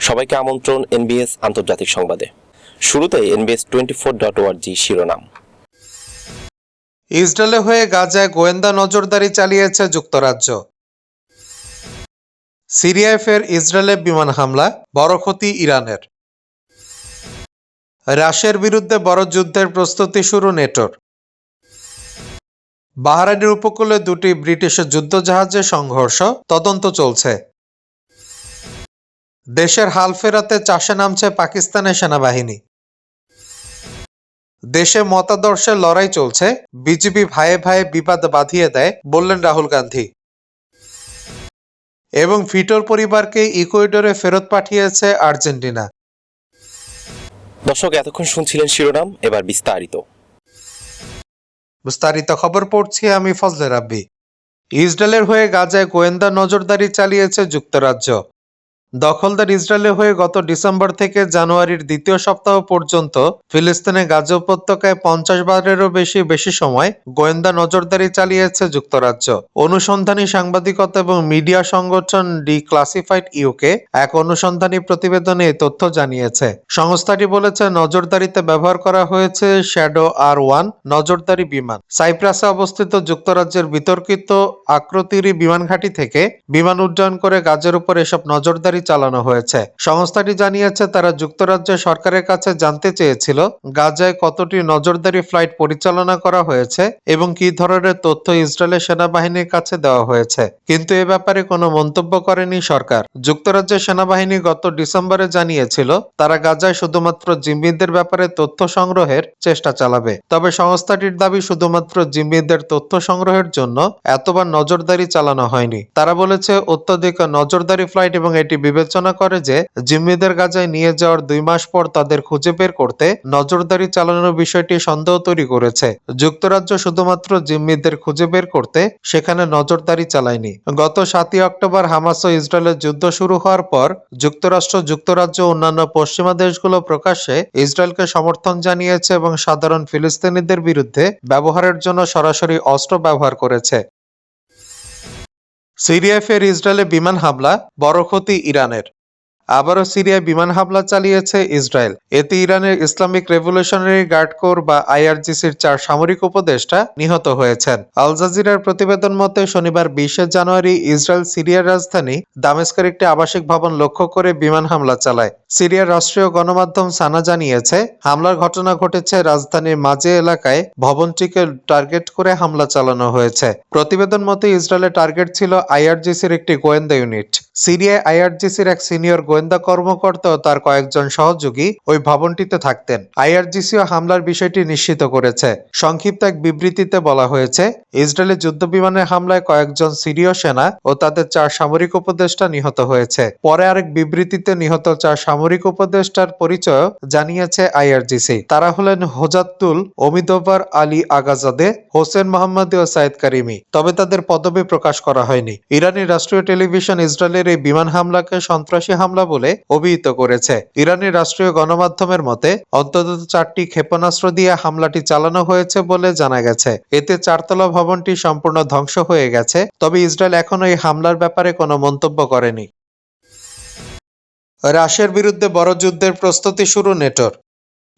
সবাইকে আমন্ত্রণ এনবিএস আন্তর্জাতিক সংবাদে। শুরুতে এনবিএস টোয়েন্টি ফোর ডট ওয়ার্জি শিরোনাম। ইসরায়েলে হয়ে গাজায় গোয়েন্দা নজরদারি চালিয়েছে যুক্তরাজ্য। সিরিয়ায় ফের ইসরায়েলের বিমান হামলা, বড় ক্ষতি ইরানের। রাশিয়ার বিরুদ্ধে বড় যুদ্ধের প্রস্তুতি শুরু নেটোর। বাহরাইনের উপকূলে দুটি ব্রিটিশ যুদ্ধজাহাজে সংঘর্ষ, তদন্ত চলছে। দেশের হাল ফেরাতে চাষে নামছে পাকিস্তানের সেনাবাহিনী। দেশে মতাদর্শের লড়াই চলছে বিজেপি ভাইয়ে ভাইয়ে বিবাদ বাঁধিয়ে দেয় বললেন রাহুল গান্ধী। এবং ফিটোর পরিবারকে ইকুয়েডরে ফেরত পাঠিয়েছে আর্জেন্টিনা। দর্শক এতক্ষণ শুনছিলেন শিরোনাম এবার বিস্তারিত। বিস্তারিত খবর পড়ছি আমি ফজলে রাব্বি। ইসরায়েলের হয়ে গাজায় গোয়েন্দা নজরদারি চালিয়েছে যুক্তরাজ্য। দখলদার ইসরায়েলের হয়ে গত ডিসেম্বর থেকে জানুয়ারির দ্বিতীয় সপ্তাহ পর্যন্ত ফিলিস্তিনে গাজা উপত্যকায় পঞ্চাশ বারেরও বেশি বেশি সময় গোয়েন্দা নজরদারি চালিয়েছে যুক্তরাজ্য। অনুসন্ধানী সাংবাদিকতা এবং মিডিয়া সংগঠন ডি ক্লাসিফাইড ইউকে এক অনুসন্ধানী প্রতিবেদনে এই তথ্য জানিয়েছে। সংস্থাটি বলেছে, নজরদারিতে ব্যবহার করা হয়েছে শ্যাডো আর ওয়ান নজরদারি বিমান। সাইপ্রাসে অবস্থিত যুক্তরাজ্যের বিতর্কিত আক্রতিরি বিমান ঘাঁটি থেকে বিমান উড্ডয়ন করে গাজের উপর এসব নজরদারি চালানো হয়েছে। সংস্থাটি জানিয়েছে, তারা যুক্তরাজ্য সরকারের কাছে জানতে চেয়েছিল গাজায় কতটি নজরদারি ফ্লাইট পরিচালনা করা হয়েছে এবং কী ধরনের তথ্য ইসরায়েলের সেনাবাহিনীর কাছে দেওয়া হয়েছে। কিন্তু এ ব্যাপারে কোনো মন্তব্য করেনি সরকার। যুক্তরাজ্যের সেনাবাহিনী গত ডিসেম্বরে জানিয়েছিল, তারা গাজায় শুধুমাত্র জিম্মিদের ব্যাপারে তথ্য সংগ্রহের চেষ্টা চালাবে। তবে সংস্থাটির দাবি শুধুমাত্র জিম্মিদের তথ্য সংগ্রহের জন্য এতবার নজরদারি চালানো হয়নি। তারা বলেছে, অত্যধিক নজরদারি ফ্লাইট এবং এটি বিবেচনা করে যে জিম্মিদের গাজায় নিয়ে যাওয়ার দুই মাস পর তাদের খুঁজে বের করতে নজরদারি চালানোর বিষয়টি সন্দেহ তৈরি করেছে। যুক্তরাজ্য শুধুমাত্র জিম্মিদের খুঁজে বের করতে সেখানে নজরদারি চালায়নি। গত সাতই অক্টোবর হামাস ও ইসরায়েলের যুদ্ধ শুরু হওয়ার পর যুক্তরাষ্ট্র, যুক্তরাজ্য অন্যান্য পশ্চিমা দেশগুলো প্রকাশ্যে ইসরায়েলকে সমর্থন জানিয়েছে এবং সাধারণ ফিলিস্তিনিদের বিরুদ্ধে ব্যবহারের জন্য সরাসরি অস্ত্র ব্যবহার করেছে। সিরিয়ায় ফের ইসরায়েলের বিমান হামলা বড় ক্ষতি ইরানের। আবারও সিরিয়ায় বিমান হামলা চালিয়েছে ইসরায়েল। এতে ইরানের ইসলামিক রেভলিউশনারি গার্ড কোর বা আইআরজিসির চার সামরিক উপদেষ্টা নিহত হয়েছেন। আল জাজিরার প্রতিবেদন মতে, শনিবার বিশে জানুয়ারি ইসরায়েল সিরিয়ার রাজধানী দামেস্কের একটি আবাসিক ভবন লক্ষ্য করে বিমান হামলা চালায়। সিরিয়ার রাষ্ট্রীয় গণমাধ্যম সানা জানিয়েছে, হামলার ঘটনা ঘটেছে রাজধানীর মাঝে এলাকায়, ভবনটিকে টার্গেট করে হামলা চালানো হয়েছে। প্রতিবেদন মতে, ইসরায়েলের টার্গেট ছিল আইআরজিসির একটি গোয়েন্দা ইউনিট। সিরিয়ায় আইআরজিসির এক সিনিয়র গোয়েন্দা কর্মকর্তা ও তার কয়েকজন সহযোগী ওই ভবনটিতে থাকতেন। আইআরজিসিও হামলার বিষয়টি নিশ্চিত করেছে। সংক্ষিপ্ত এক বিবৃতিতে বলা হয়েছে, ইসরায়েলের যুদ্ধ বিমানের হামলায় কয়েকজন সিরীয় সেনা ও তাদের চার সামরিক উপদেষ্টা নিহত হয়েছে। পরে আরেক বিবৃতিতে নিহত চার সামরিক উপদেষ্টার পরিচয় জানিয়েছে আইআরজিসি। তারা হলেন হোজাতুল অমিদোভার আলী আগাজাদে, হোসেন মোহাম্মদ ও সাইদ কারিমি। তবে তাদের পদবি প্রকাশ করা হয়নি। ইরানি রাষ্ট্রীয় টেলিভিশন ইসরায়েলের এই বিমান হামলাকে সন্ত্রাসী হামলা বলে অভিহিত করেছে। ইরানের রাষ্ট্রীয় গণমাধ্যমের মতে, অন্তত চারটি ক্ষেপণাস্ত্র দিয়ে হামলাটি চালানো হয়েছে বলে জানা গেছে। এতে চারতলা ভবনটি সম্পূর্ণ ধ্বংস হয়ে গেছে, তবে ইসরায়েল এখনও এই হামলার ব্যাপারে কোনো মন্তব্য করেনি। রাশিয়ার বিরুদ্ধে বড় যুদ্ধের প্রস্তুতি শুরু নেটোর।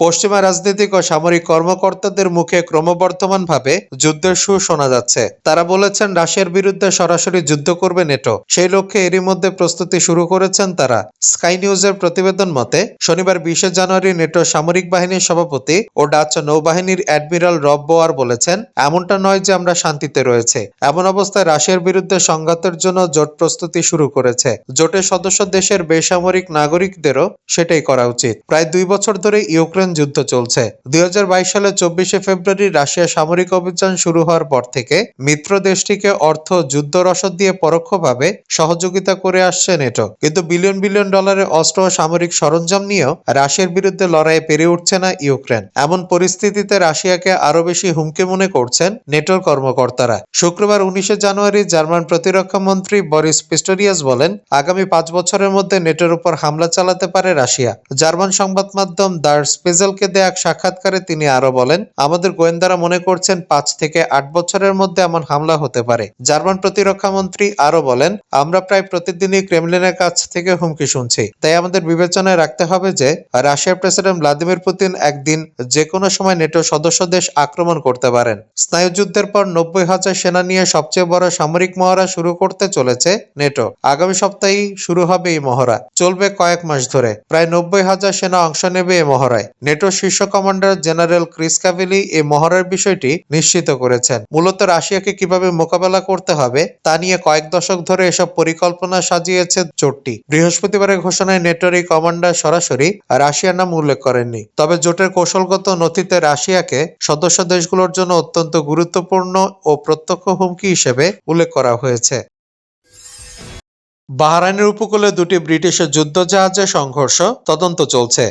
পশ্চিমা রাজনৈতিক ও সামরিক কর্মকর্তাদের মুখে ক্রমবর্ধমানভাবে যুদ্ধের সুর শোনা যাচ্ছে। তারা বলেছেন, রাশিয়ার বিরুদ্ধে সরাসরি যুদ্ধ করবে নেটো। সেই লক্ষ্যে এরই মধ্যে প্রস্তুতি শুরু করেছেন তারা। স্কাই নিউজের প্রতিবেদন মতে, শনিবার বিশে জানুয়ারি নেটো সামরিক বাহিনীর সভাপতি ও ডাচ নৌবাহিনীর অ্যাডমিরাল রব বোয়ার বলেছেন, এমনটা নয় যে আমরা শান্তিতে রয়েছে। এমন অবস্থায় রাশিয়ার বিরুদ্ধে সংঘাতের জন্য জোট প্রস্তুতি শুরু করেছে। জোটের সদস্য দেশের বেসামরিক নাগরিকদেরও সেটাই করা উচিত। প্রায় দুই বছর ধরে ইউক্রেন যুদ্ধ চলছে। দুই হাজার বাইশ সালে চব্বিশে ফেব্রুয়ারি রাশিয়া সামরিক অভিযান শুরু হওয়ার পর থেকে মিত্র দেশটিকে অর্থ যুদ্ধ রসদ দিয়ে পরোক্ষভাবে সহযোগিতা করে আসছে নেটো। কিন্তু বিলিয়ন বিলিয়ন ডলারের অস্ত্র ও সামরিক সরঞ্জাম নিয়েও রাশিয়ার বিরুদ্ধে লড়াইয়ে পেরে উঠছে না ইউক্রেন। এমন পরিস্থিতিতে রাশিয়াকে আরও বেশি হুমকি মনে করছেন নেটোর কর্মকর্তারা। শুক্রবার উনিশে জানুয়ারি জার্মান প্রতিরক্ষা মন্ত্রী বরিস পিস্টোরিয়াস বলেন, আগামী পাঁচ বছরের মধ্যে নেটোর উপর হামলা চালাতে পারে রাশিয়া। জার্মান সংবাদ মাধ্যম দার ফেজলকে দেয়া এক সাক্ষাৎকারে তিনি আরও বলেন, আমাদের গোয়েন্দারা মনে করছেন পাঁচ থেকে আট বছরের মধ্যে এমন হামলা হতে পারে। জার্মান প্রতিরক্ষা মন্ত্রী আরও বলেন, আমরা প্রায় প্রতিদিনই ক্রেমলিনের কাছ থেকে হুমকি শুনছি। তাই আমাদের বিবেচনায় রাখতে হবে যে, রাশিয়ার প্রেসিডেন্ট ভ্লাদিমির পুতিন একদিন যে কোনো সময় নেটো সদস্য দেশ আক্রমণ করতে পারেন। স্নায়ুযুদ্ধের পর নব্বই হাজার সেনা নিয়ে সবচেয়ে বড় সামরিক মহড়া শুরু করতে চলেছে নেটো। আগামী সপ্তাহেই শুরু হবে এই মহড়া। চলবে কয়েক মাস ধরে। প্রায় নব্বই হাজার সেনা অংশ নেবে এই মহড়ায়। নেটোর শীর্ষ কমান্ডার জেনারেল ক্রিস ক্যাভেলি এই মহড়ার বিষয়টি নিশ্চিত করেছেন। মূলত রাশিয়াকে কীভাবে মোকাবেলা করতে হবে তা নিয়ে কয়েক দশক ধরে এসব পরিকল্পনা সাজিয়েছে জোটটি। বৃহস্পতিবারের ঘোষণায় নেটোর এই কমান্ডার সরাসরি রাশিয়ার নাম উল্লেখ করেননি। তবে জোটের কৌশলগত নথিতে রাশিয়াকে সদস্য দেশগুলোর জন্য অত্যন্ত গুরুত্বপূর্ণ ও প্রত্যক্ষ হুমকি হিসেবে উল্লেখ করা হয়েছে। বাহরাইনের উপকূলে দুটি ব্রিটিশ যুদ্ধজাহাজের সংঘর্ষ তদন্ত চলছে।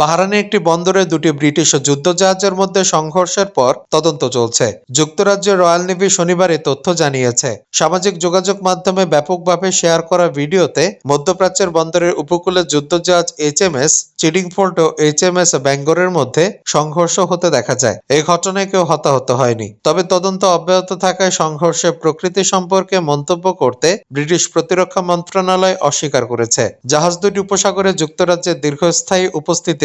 বাহরাইনে একটি বন্দরে দুটি ব্রিটিশ যুদ্ধজাহাজের মধ্যে সংঘর্ষের পর তদন্ত চলছে। যুক্তরাজ্যের রয়্যাল নেভি শনিবার এ তথ্য জানিয়েছে। সামাজিক যোগাযোগ মাধ্যমে ব্যাপকভাবে শেয়ার করা ভিডিওতে মধ্যপ্রাচ্যের বন্দরের উপকূলে যুদ্ধজাহাজ এইচএমএস চিডিংফোর্ড ও এইচ এম এস ব্যাঙ্গরের মধ্যে সংঘর্ষ হতে দেখা যায়। এই ঘটনায় কেউ হতাহত হয়নি। তবে তদন্ত অব্যাহত থাকায় সংঘর্ষের প্রকৃতি সম্পর্কে মন্তব্য করতে ব্রিটিশ প্রতিরক্ষা মন্ত্রণালয় অস্বীকার করেছে। জাহাজ দুটি উপসাগরে যুক্তরাজ্যের দীর্ঘস্থায়ী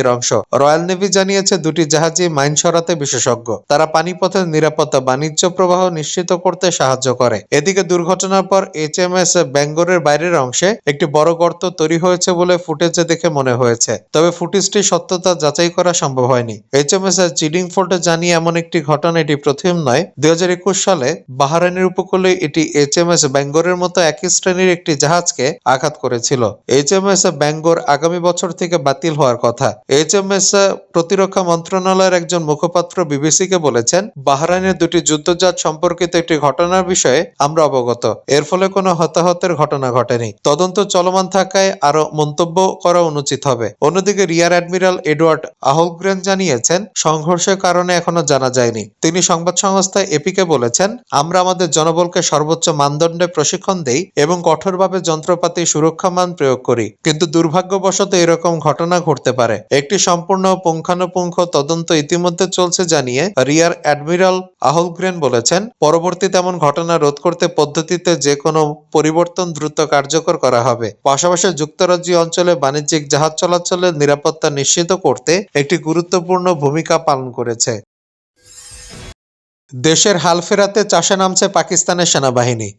উপস্থিতির অংশ। রয়্যাল নেভি জানিয়েছে, দুটি জাহাজই মাইন সরাতে বিশেষজ্ঞ। তারা পানিপথের নিরাপত্তা, বাণিজ্য প্রবাহ নিশ্চিত করতে সাহায্য করে। এদিকে দুর্ঘটনার পর এইচএমএস ব্যাঙ্গোরের বাইরের অংশে একটি বড় গর্ত তৈরি হয়েছে বলে ফুটেজে দেখে মনে হয়েছে। তবে ফুটেজটি সত্যতা যাচাই করা সম্ভব হয়নি। এইচএমএস চিডিং ফোর্টে জানিয়ে এমন একটি ঘটনা, এটি প্রথম নয়। দুই সালে বাহরাইনের উপকূলে এটি এইচ এম এস ব্যাঙ্গোরের মতো একই শ্রেণির একটি জাহাজকে আঘাত করেছিল। এইচএমএস ব্যাঙ্গোর আগামী বছর থেকে বাতিল হওয়ার কথা। এইচএমএস প্রতিরক্ষা মন্ত্রণালয়ের একজন মুখপাত্র বিবিসিকে বলেছেন, বাহরাইনের দুটি যুদ্ধজাহাজ সম্পর্কিত একটি ঘটনার বিষয়ে আমরা অবগত। এর ফলে কোনো হতাহতের ঘটনা ঘটেনি। তদন্ত চলমান থাকায় আরও মন্তব্য করা অনুচিত হবে। অন্যদিকে রিয়ার অ্যাডমিরাল এডওয়ার্ড আহলগ্রেন জানিয়েছেন, সংঘর্ষের কারণে এখনও জানা যায়নি। তিনি সংবাদ সংস্থা এপিকে বলেছেন, আমরা আমাদের জনবলকে সর্বোচ্চ মানদণ্ডে প্রশিক্ষণ দেই এবং কঠোরভাবে যন্ত্রপাতি সুরক্ষা মান প্রয়োগ করি। কিন্তু দুর্ভাগ্যবশত এরকম ঘটনা ঘটতে পারে। একটি সম্পূর্ণ পুঙ্খানুপুঙ্খ তদন্ত ইতিমধ্যে চলছে জানিয়ে রিয়ার অ্যাডমিরাল আহলগ্রেন বলেছেন পরবর্তীতে এমন ঘটনা রোধ করতে পদ্ধতিতে যে কোনো পরিবর্তন দ্রুত কার্যকর করা হবে। পাশাপাশি যুক্তরাজ্য অঞ্চলে বাণিজ্যিক জাহাজ চলাচলের নিরাপত্তা নিশ্চিত করতে একটি গুরুত্বপূর্ণ ভূমিকা পালন করেছে। দেশের হাল ফেরাতে চাষে নামছে পাকিস্তানের সেনাবাহিনী।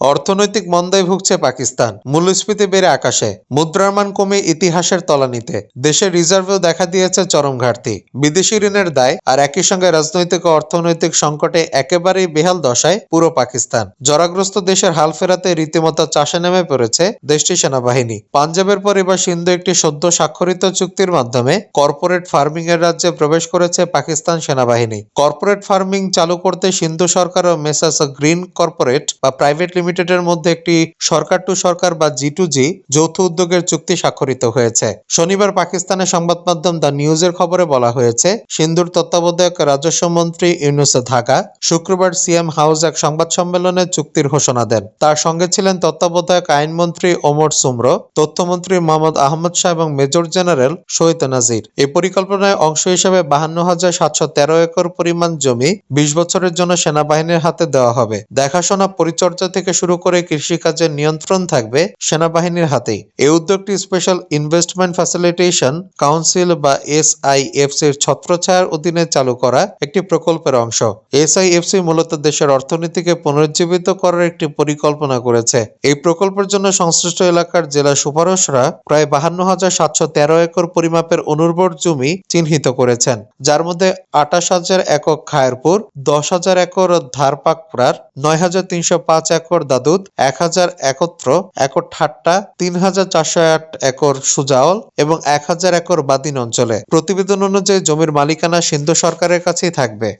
অর্থনৈতিক মন্দায় ভুগছে পাকিস্তান। মূল্যস্ফীতি বেড়ে আকাশে। মুদ্রার মান কমে ইতিহাসের তলানিতে। দেশের রিজার্ভেও দেখা দিয়েছে চরম ঘাটতি। বিদেশি ঋণের দায় আর একই সঙ্গে রাজনৈতিক ও অর্থনৈতিক সংকটে একেবারেই বেহাল দশায় পুরো পাকিস্তান। জরাগ্রস্ত দেশের হাল ফেরাতে রীতিমতো চাষে নেমে পড়েছে দেশটির সেনাবাহিনী। পাঞ্জাবের পর এবার সিন্ধু একটি সদ্য স্বাক্ষরিত চুক্তির মাধ্যমে কর্পোরেট ফার্মিং এর রাজ্যে প্রবেশ করেছে পাকিস্তান সেনাবাহিনী। কর্পোরেট ফার্মিং চালু করতে সিন্ধু সরকার ও মেসাস গ্রিন কর্পোরেট বা প্রাইভেট লিমিটেডের মধ্যে একটি সরকার টু সরকার বা জি টু জি যৌথ উদ্যোগের চুক্তি স্বাক্ষরিত হয়েছে। শনিবার পাকিস্তানের সংবাদ মাধ্যম দ্য নিউজের খবরে বলা হয়েছে সিন্ধুর তত্ত্বাবধায়ক রাজস্ব মন্ত্রী ইউনুস ঢাকা শুক্রবার সিএম হাউস এক সংবাদ সম্মেলনে চুক্তির ঘোষণা দেন। তার সঙ্গে ছিলেন তত্ত্বাবধায়ক আইনমন্ত্রী ওমর সুমরো, তথ্যমন্ত্রী মোহাম্মদ আহমদ শাহ এবং মেজর জেনারেল শহীদ নাজির। এই পরিকল্পনায় অংশ হিসেবে বাহান্ন হাজার সাতশো তেরো একর পরিমাণ জমি বিশ বছরের জন্য সেনাবাহিনীর হাতে দেওয়া হবে। দেখাশোনা পরিচর্যা থেকে শুরু করে কৃষিকাজের নিয়ন্ত্রণ থাকবে সেনাবাহিনীর হাতেই। এই উদ্যোগটি স্পেশাল ইনভেস্টমেন্ট ফ্যাসিলিটেশন কাউন্সিল বা এসআইএফসির ছত্রছায়ার অধীনে চালু করা একটি প্রকল্পের অংশ। এসআইএফসি মূলত দেশের অর্থনীতিকে পুনরুজ্জীবিত করার একটি পরিকল্পনা করেছে। এই প্রকল্পের জন্য সংশ্লিষ্ট এলাকার জেলা সুপারশরা প্রায় বাহান্ন হাজার সাতশো তেরো একর পরিমাপের অনুর্বর জমি চিহ্নিত করেছেন। যার মধ্যে আটাশ হাজার একক খায়েরপুর, দশ হাজার একর ধারপাকড়ার নয় হাজার তিনশো পাঁচ একর দাদুদ এক হাজার একত্র, একর ঠাট্টা, তিন হাজার চারশো আট একর সুজাওল এবং এক হাজার একর বাদিন অঞ্চলে। প্রতিবেদন অনুযায়ী জমির মালিকানা সিন্ধু সরকারের কাছেই থাকবে।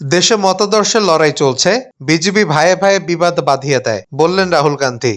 দেশে মতাদর্শের লড়াই চলছে, বিজেপি ভাইয়ে ভাইয়ে বিবাদ বাঁধিয়ে দেয়, বললেন রাহুল গান্ধী।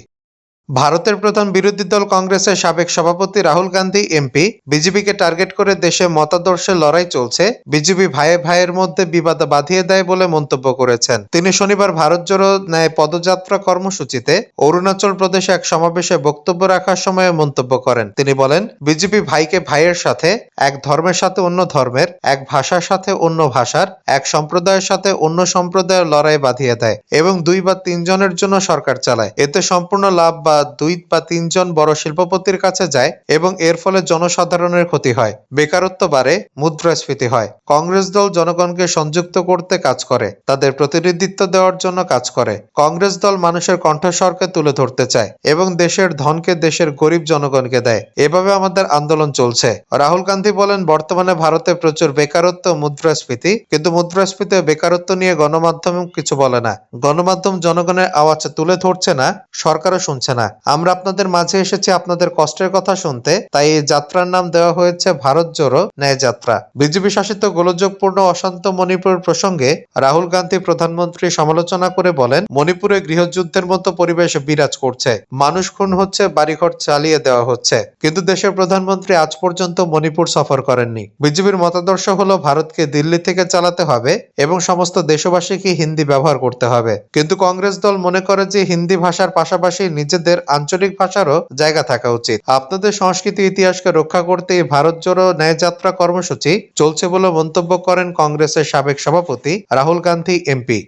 ভারতের প্রধান বিরোধী দল কংগ্রেসের সাবেক সভাপতি রাহুল গান্ধী, এমপি, বিজেপিকে টার্গেট করে দেশে মতাদর্শের লড়াই চলছে। বিজেপি ভাইয়ে ভাইয়ের মধ্যে বিবাদ বাঁধিয়ে দেয় বলে মন্তব্য করেছেন। তিনি শনিবার ভারত জোড়ো ন্যায় পদযাত্রা কর্মসূচিতে অরুণাচল প্রদেশে এক সমাবেশে বক্তব্য রাখার সময় মন্তব্য করেন। তিনি বলেন, বিজেপি ভাইকে ভাইয়ের সাথে, এক ধর্মের সাথে অন্য ধর্মের, এক ভাষার সাথে অন্য ভাষার, এক সম্প্রদায়ের সাথে অন্য সম্প্রদায়ের লড়াই বাঁধিয়ে দেয় এবং দুই বা তিনজনের জন্য সরকার চালায়। এতে সম্পূর্ণ লাভ বা দুই বা তিনজন বড় শিল্পপতির কাছে যায় এবং এর ফলে জনসাধারণের ক্ষতি হয়, বেকারত্ব বাড়ে, মুদ্রাস্ফীতি হয়। কংগ্রেস দল জনগণকে সংযুক্ত করতে কাজ করে, তাদের প্রতিনিধিত্ব দেওয়ার জন্য কাজ করে। কংগ্রেস দল মানুষের কণ্ঠস্বরকে তুলে ধরতে চায় এবং দেশের ধনকে দেশের গরিব জনগণকে দেয়। এভাবে আমাদের আন্দোলন চলছে। রাহুল গান্ধী বলেন, বর্তমানে ভারতে প্রচুর বেকারত্ব মুদ্রাস্ফীতি, কিন্তু মুদ্রাস্ফীতি বেকারত্ব নিয়ে গণমাধ্যম কিছু বলে না। গণমাধ্যম জনগণের আওয়াজ তুলে ধরছে না, সরকারও শুনছে না। আমরা আপনাদের মাঝে এসেছি আপনাদের কষ্টের কথা শুনতে। তাই এই যাত্রার নাম দেওয়া হয়েছে ভারত জোড়ো ন্যায় যাত্রা। বিজেপি শাসিত গোলযোগপূর্ণ অশান্ত মণিপুর প্রসঙ্গে রাহুল গান্ধী প্রধানমন্ত্রী সমালোচনা করে বলেন, মণিপুরে গৃহযুদ্ধের মতো পরিবেশ বিরাজ করছে। মানুষ খুন হচ্ছে, বাড়িঘর চালিয়ে দেওয়া হচ্ছে। কিন্তু দেশের প্রধানমন্ত্রী আজ পর্যন্ত মণিপুর সফর করেননি। বিজেপির মতাদর্শ হলো, ভারতকে দিল্লি থেকে চালাতে হবে এবং সমস্ত দেশবাসীকে হিন্দি ব্যবহার করতে হবে। কিন্তু কংগ্রেস দল মনে করে যে, হিন্দি ভাষার পাশাপাশি নিজেদের আঞ্চলিক ভাষারও জায়গা থাকা উচিত। আপনাদের সংস্কৃতি ইতিহাসকে রক্ষা করতে ভারত জোড়ো ন্যায় যাত্রা কর্মসূচি চলছে বলে মন্তব্য করেন কংগ্রেসের সাবেক সভাপতি রাহুল গান্ধী, এমপি।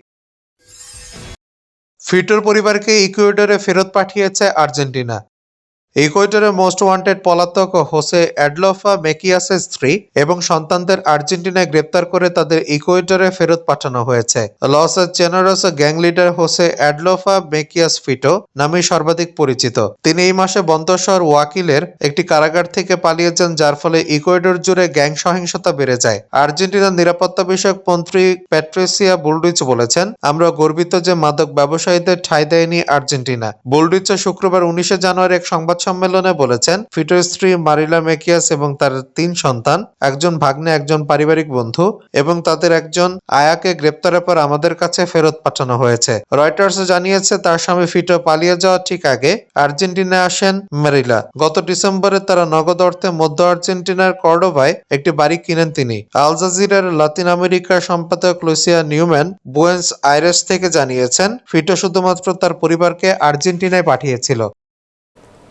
ফিটোর পরিবারকে ইকুয়েডরে ফেরত পাঠিয়েছে আর্জেন্টিনা। ইকুয়েডরের মোস্ট ওয়ান্টেড পলাতক হোসে অ্যাডলফা মেকিয়াসের স্ত্রী এবং সন্তানদের আর্জেন্টিনায় গ্রেপ্তার করে তাদের ইকুয়েডরে ফেরত পাঠানো হয়েছে। Los Choneros gang leader Jose Adolfo Macias Fito নামে সর্বাধিক পরিচিত। তিনি এই মাসে বন্দর ওয়াকিলের একটি কারাগার থেকে পালিয়ে যান, যার ফলে ইকুয়েডর জুড়ে গ্যাং সহিংসতা বেড়ে যায়। আর্জেন্টিনার নিরাপত্তা বিষয়ক মন্ত্রী প্যাট্রিসিয়া বুলডুইচ বলেছেন, আমরা গর্বিত যে মাদক ব্যবসায়ীদের ঠাঁই দেয়নি আর্জেন্টিনা। বুলডুইচ শুক্রবার উনিশে জানুয়ারি এক সংবাদ সম্মেলনে বলেছেন, ফিটোর স্ত্রী মারিলা মেকিয়াস এবং তার তিন সন্তান, একজন ভাগ্নে, একজন পারিবারিক বন্ধু এবং তাদের একজন আয়াকে গ্রেপ্তারের পর আমাদের কাছে ফেরত পাঠানো হয়েছে। রয়টার্স জানিয়েছে, তার স্বামী ফিটো পালিয়ে যাওয়ার ঠিক আগে আর্জেন্টিনায় আসেন মেরিলা। গত ডিসেম্বরে তারা নগদ অর্থে মধ্য আর্জেন্টিনার কর্ডোভায় একটি বাড়ি কিনেন তিনি। আল জাজিরার লাতিন আমেরিকার সম্পাদক লুসিয়া নিউম্যান বুয়েন্স আইরেস থেকে জানিয়েছেন, ফিটো শুধুমাত্র তার পরিবারকে আর্জেন্টিনায় পাঠিয়েছিল।